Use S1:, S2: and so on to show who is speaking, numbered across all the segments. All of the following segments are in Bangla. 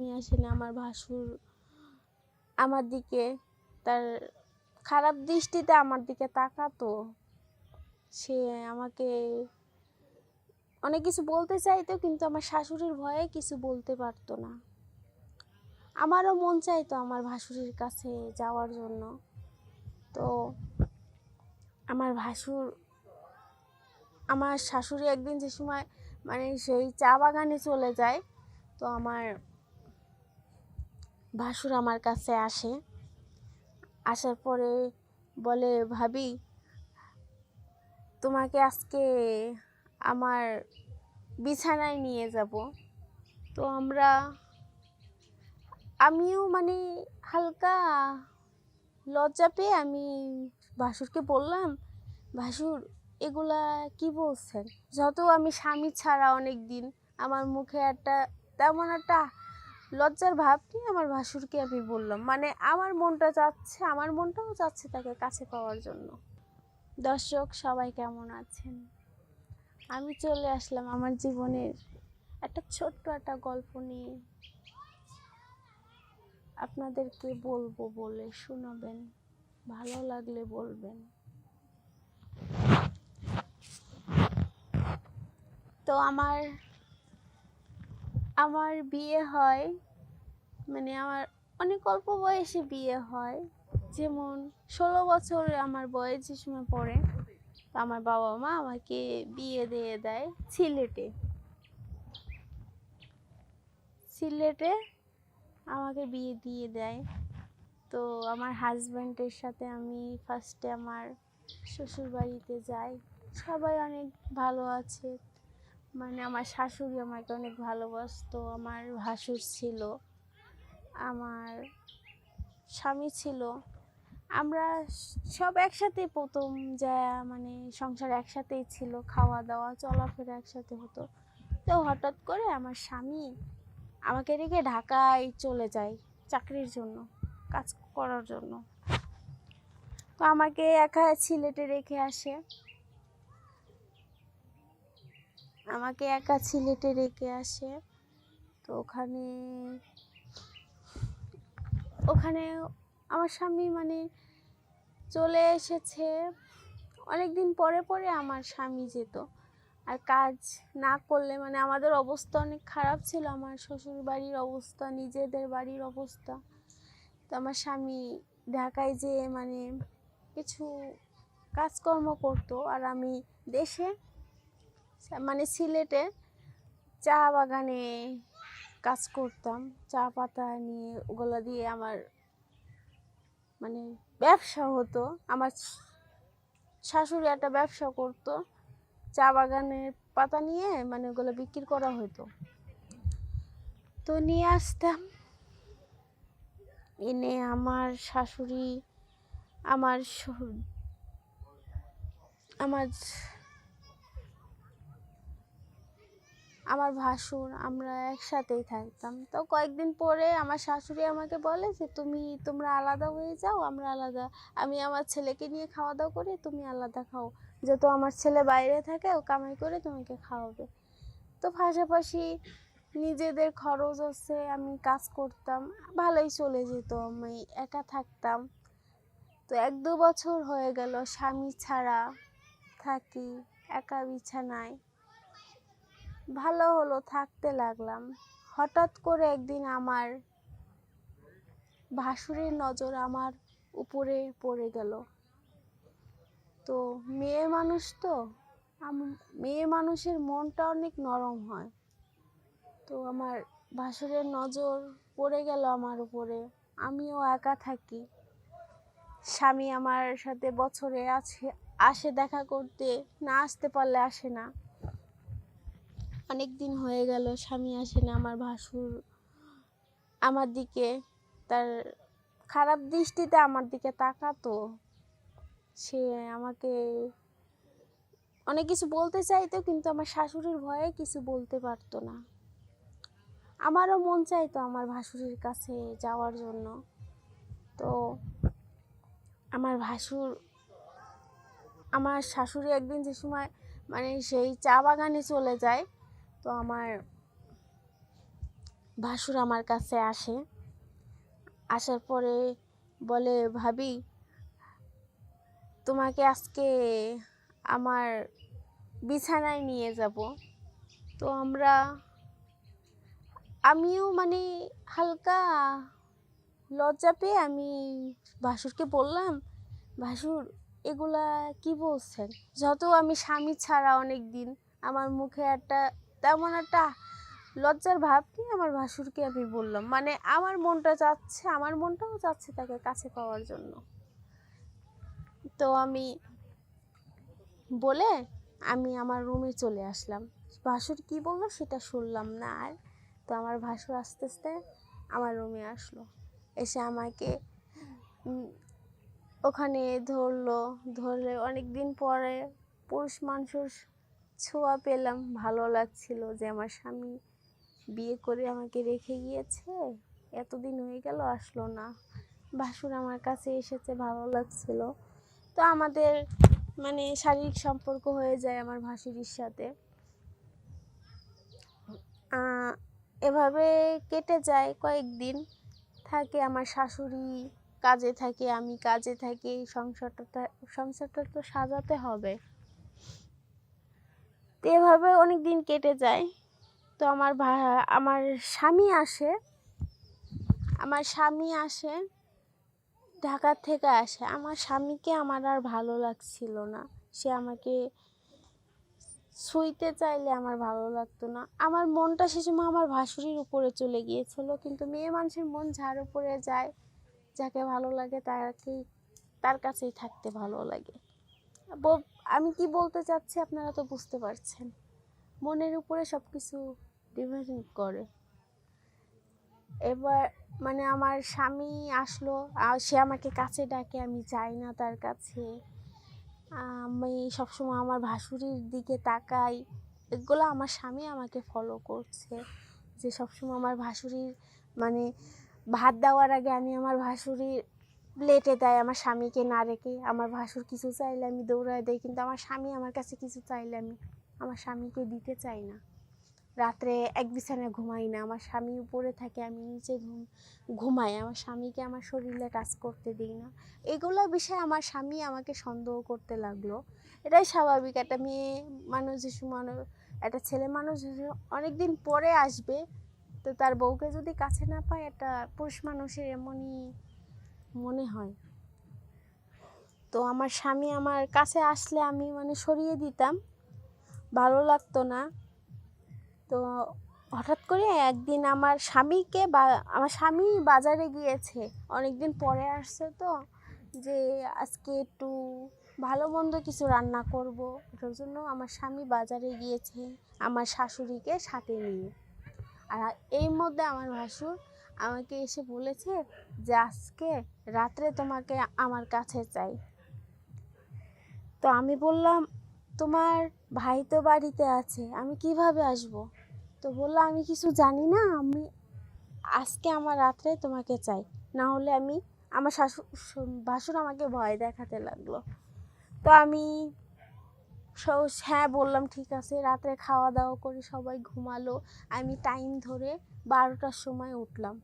S1: নিয়ে আসে না আমার ভাসুর। আমার দিকে তার খারাপ দৃষ্টিতে আমার দিকে তাকাতো। সে আমাকে অনেক কিছু বলতে চাইতো, কিন্তু আমার শাশুড়ির ভয়ে কিছু বলতে পারতো না। আমারও মন চাইতো আমার ভাসুরের কাছে যাওয়ার জন্য। তো আমার ভাসুর, আমার শাশুড়ি একদিন যে সময় মানে সেই চা বাগানে চলে যায়, তো আমার ভাসুর আমার কাছে আসে। আসার পরে বলে, ভাবি, তোমাকে আজকে আমার বিছানায় নিয়ে যাব। তো আমরা, আমিও মানে হালকা লজ্জা পেয়ে আমি ভাসুরকে বললাম, ভাসুর, এগুলা কি বলছেন? যত আমি স্বামী ছাড়া অনেক দিন আমার মুখে একটা তেমন একটা লজ্জার ভাব নিয়ে আমার ভাসুরকে আমি বললাম মানে আমার মনটা চাচ্ছে, আমার মনটাও চাচ্ছে তাকে কাছে পাওয়ার জন্য। দর্শক, সবাই কেমন আছেন? আমি চলে আসলাম আমার জীবনের একটা ছোট্ট একটা গল্প নিয়ে। আপনাদেরকে বলব বলে শোনাবেন, ভালো লাগলে বলবেন। তো আমার আমার বিয়ে হয় মানে আমার অনেক অল্প বয়সে বিয়ে হয়। যেমন ষোলো বছর আমার বয়স যে সময় পড়ে আমার বাবা মা আমাকে বিয়ে দিয়ে দেয় সিলেটে। সিলেটে আমাকে বিয়ে দিয়ে দেয়। তো আমার হাজব্যান্ডের সাথে আমি ফার্স্টে আমার শ্বশুর বাড়িতে যাই। সবাই অনেক ভালো আছে। মানে আমার শাশুড়ি আমাকে অনেক ভালোবাসতো, আমার ভাসুর ছিল, আমার স্বামী ছিল। আমরা সব একসাথে প্রথম যা মানে সংসার একসাথেই ছিল খাওয়া দাওয়া চলাফেরা একসাথে হতো। তো হঠাৎ করে আমার স্বামী আমাকে রেখে ঢাকায় চলে যায় চাকরির জন্য, কাজ করার জন্য। তো আমাকে একা সিলেটে রেখে আসে। আমাকে একা সিলেটে রেখে আসে। তো ওখানে ওখানে আমার স্বামী মানে চলে এসেছে। অনেক দিন পরে পরে আমার স্বামী যেত। আর কাজ না করলে মানে আমাদের অবস্থা অনেক খারাপ ছিল। আমার শ্বশুর বাড়ির অবস্থা, নিজেদের বাড়ির অবস্থা। তো আমার স্বামী ঢাকায় যেয়ে মানে কিছু কাজকর্ম করতো। আর আমি দেশে মানে সিলেটে চা বাগানে কাজ করতাম। চা পাতা নিয়ে ওগুলো দিয়ে আমার মানে ব্যবসা হতো। আমার শাশুড়ি একটা ব্যবসা করতো। চা বাগানের পাতা নিয়ে মানে ওগুলো বিক্রি করা হতো তো নিয়ে আসতাম। এনে আমার শাশুড়ি, আমার আমার আমার ভাসুর, আমরা একসাথেই থাকতাম। তো কয়েকদিন পরে আমার শাশুড়ি আমাকে বলে যে, তুমি, তোমরা আলাদা হয়ে যাও, আমরা আলাদা। আমি আমার ছেলেকে নিয়ে খাওয়া দাওয়া করি, তুমি আলাদা খাও। যেহেতু আমার ছেলে বাইরে থাকে, ও কামাই করে তোমাকে খাওয়াবে। তো পাশাপাশি নিজেদের খরচ আছে, আমি কাজ করতাম, ভালোই চলে যেত, আমি একা থাকতাম। তো এক দু বছর হয়ে গেল, স্বামী ছাড়া থাকি, একা বিছানায়। ভালো হলো, থাকতে লাগলাম। হঠাৎ করে একদিন আমার ভাসুরের নজর আমার উপরে পড়ে গেল। তো মেয়ে মানুষ তো মেয়ে মানুষের মনটা অনেক নরম হয়। তো আমার ভাসুরের নজর পড়ে গেল আমার উপরে। আমিও একা থাকি। স্বামী আমার সাথে বছরে আছে, আসে দেখা করতে, না আসতে পারলে আসে না। অনেক দিন হয়ে গেল, স্বামী আসে না, আমার ভাসুর আমার দিকে, তার খারাপ দৃষ্টিতে আমার দিকে তাকাতো। সে আমাকে অনেক কিছু বলতে চাইতো, কিন্তু আমার শাশুড়ির ভয়ে কিছু বলতে পারতো না। আমারও মন চাইতো আমার ভাসুরের কাছে যাওয়ার জন্য। তো আমার ভাসুর, আমার শাশুড়ি একদিন যে সময় মানে সেই চা বাগানে চলে যায় তো আমার ভাসুর আমার কাছে আসে। আসার পরে বলে, ভাবি, তোমাকে আজকে আমার বিছানায় নিয়ে যাব। তো আমরা, আমিও মানে হালকা লজ্জা পেয়ে আমি ভাসুরকে বললাম, ভাসুর, এগুলা কি বলছেন? যত আমি স্বামী ছাড়া অনেক দিন আমার মুখে একটা তেমন একটা লজ্জার ভাব নিয়ে আমার ভাসুরকে আমি বললাম। মানে আমার মনটা চাচ্ছে, আমার মনটাও চাচ্ছে তাকে কাছে পাওয়ার জন্য। তো আমি বলে আমি আমার রুমে চলে আসলাম। ভাসুর কি বলল সেটা শুনলাম না আর। তো আমার ভাসুর আস্তে আস্তে আমার রুমে আসলো। এসে আমাকে ওখানে ধরলো। ধরলে অনেক দিন পরে পুরুষ মানুষের ছোঁয়া পেলাম, ভালো লাগছিল যে আমার স্বামী বিয়ে করে আমাকে রেখে গিয়েছে। এতদিন হয়ে গেল, আসলো না। ভাসুর আমার কাছে এসেছে, ভালো লাগছিল। তো আমাদের মানে শারীরিক সম্পর্ক হয়ে যায় আমার ভাসুরির সাথে। এভাবে কেটে যায় কয়েকদিন। থাকে আমার শাশুড়ি কাজে থাকে, আমি কাজে থাকি, সংসারটা সংসারটা তো সাজাতে হবে। তো এভাবে অনেক দিন কেটে যায়। তো আমার আমার স্বামী আসে। আমার স্বামী আসে, ঢাকা থেকে আসে। আমার স্বামীকে আমার আর ভালো লাগছিল না। সে আমাকে ছুঁইতে চাইলে আমার ভালো লাগতো না। আমার মনটা সে সময় আমার ভাসুরির উপরে চলে গিয়েছিল। কিন্তু মেয়ে মানুষের মন যার উপরে যায়, যাকে ভালো লাগে তাকেই, তার কাছেই থাকতে ভালো লাগে। আমি কি বলতে চাচ্ছি আপনারা তো বুঝতে পারছেন। মনের উপরে সব কিছু ডিপেন্ড করে। এবার মানে আমার স্বামী আসলো সে আমাকে কাছে ডাকে, আমি যাই না তার কাছে। আমি সবসময় আমার ভাসুরির দিকে তাকাই। এগুলো আমার স্বামী আমাকে ফলো করছে, যে সবসময় আমার ভাসুরির মানে ভাত দেওয়ার আগে আমি আমার ভাসুরির প্লেটে দেয় আমার স্বামীকে না রেখে। আমার ভাসুর কিছু চাইলে আমি দৌড়ায় দেই, কিন্তু আমার স্বামী আমার কাছে কিছু চাইলে আমি আমার স্বামীকে দিতে চাই না। রাত্রে এক বিছানায় ঘুমাই না। আমার স্বামী উপরে থাকে, আমি নিচে ঘুম, ঘুমাই। আমার স্বামীকে আমার শরীরে কাজ করতে দিই না। এগুলো বিষয়ে আমার স্বামী আমাকে সন্দেহ করতে লাগল। এটাই স্বাভাবিক। একটা মেয়ে মানুষ যে মানুষ একটা ছেলে মানুষ অনেক দিন পরে আসবে, তো তার বউকে যদি কাছে না পায়, একটা পুরুষ মানুষের এমনই মনে হয়। তো আমার স্বামী আমার কাছে আসলে আমি মানে সরিয়ে দিতাম। ভালো লাগতো না। তো হঠাৎ করে একদিন আমার স্বামীকে বা, আমার স্বামী বাজারে গিয়েছে। অনেক দিন পরে আসছে তো, যে আজকে একটু ভালো মন্দ কিছু রান্না করব। ওটার জন্য আমার স্বামী বাজারে গিয়েছে আমার শাশুড়িকে সাথে নিয়ে। আর এই মধ্যে আমার ভাসুর আমাকে এসে বলেছে যে আজকে রাত্রে তোমাকে আমার কাছে চাই। তো আমি বললাম, তোমার ভাই তো বাড়িতে আছে, আমি কীভাবে আসব? তো বলল, আমি কিছু জানি না, আমি আজকে আমার রাত্রে তোমাকে চাই। না হলে আমি আমার শাশু ভাসুর আমাকে ভয় দেখাতে লাগল। তো আমি হ্যাঁ বললাম, ঠিক আছে। রাত্রে খাওয়া দাওয়া করে সবাই ঘুমালো। আমি টাইম ধরে বারোটার সময় উঠলাম।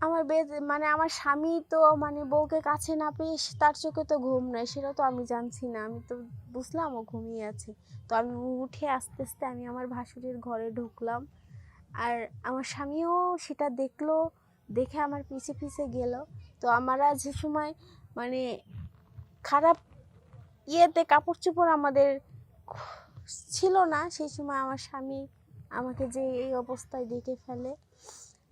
S1: আমার বেদ মানে আমার স্বামী তো মানে বউকে কাছে না পেয়ে তার চোখে তো ঘুম নাই। সেটা তো আমি জানছি না। আমি তো বুঝলাম ও ঘুমিয়ে আছে। তো আমি উঠে আস্তে আস্তে আমি আমার ভাসুরের ঘরে ঢুকলাম। আর আমার স্বামীও সেটা দেখল, দেখে আমার পিছে পিছে গেল। তো আমরা যে সময় মানে খারাপ ইয়েতে কাপড় চোপড় আমাদের ছিল না, সেই সময় আমার স্বামী আমাকে যে এই অবস্থায় দেখে ফেলে।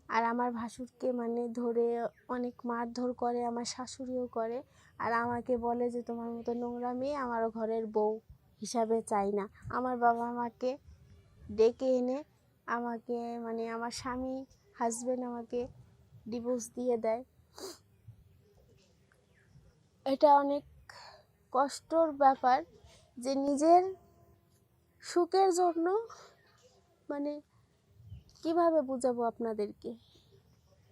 S1: আর আমার ভাসুরকে মানে ধরে অনেক মারধর করে, আমার শাশুড়িও করে। আর আমাকে বলে যে, তোমার মতো নোংরা মেয়ে আমারও ঘরের বউ হিসাবে চাই না। আমার বাবা আমাকে ডেকে এনে আমাকে মানে আমার স্বামী হাজবেন্ড আমাকে ডিভোর্স দিয়ে দেয়। এটা অনেক কষ্টর ব্যাপার যে নিজের সুখের জন্য মানে কীভাবে বোঝাবো আপনাদেরকে?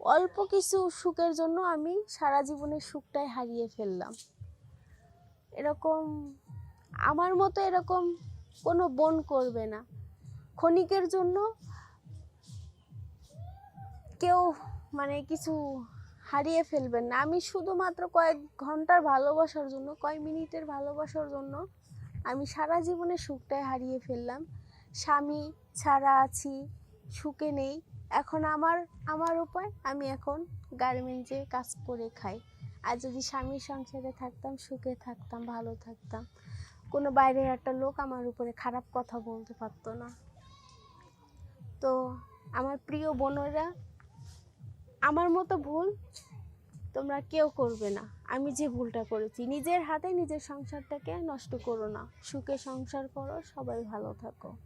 S1: অল্প কিছু সুখের জন্য আমি সারা জীবনের সুখটাই হারিয়ে ফেললাম। এরকম আমার মতো এরকম কোনো বোন করবে না। ক্ষণিকের জন্য কেউ মানে কিছু হারিয়ে ফেলবেন না। আমি শুধুমাত্র কয়েক ঘণ্টার ভালোবাসার জন্য, কয়েক মিনিটের ভালোবাসার জন্য আমি সারা জীবনে সুখটাই হারিয়ে ফেললাম। স্বামী ছাড়া আছি, সুখে নেই। এখন আমার আমার উপায় আমি এখন গার্মেন্টসে কাজ করে খাই। আর যদি স্বামীর সংসারে থাকতাম, সুখে থাকতাম, ভালো থাকতাম, কোনো বাইরের একটা লোক আমার উপরে খারাপ কথা বলতে পারতো না। তো আমার প্রিয় বোনেরা আমার মতো ভুল তোমরা কেউ করবে না। আমি যে ভুলটা করেছি, নিজের হাতে নিজের সংসারটাকে নষ্ট করো না। সুখে সংসার করো, সবাই ভালো থাকো।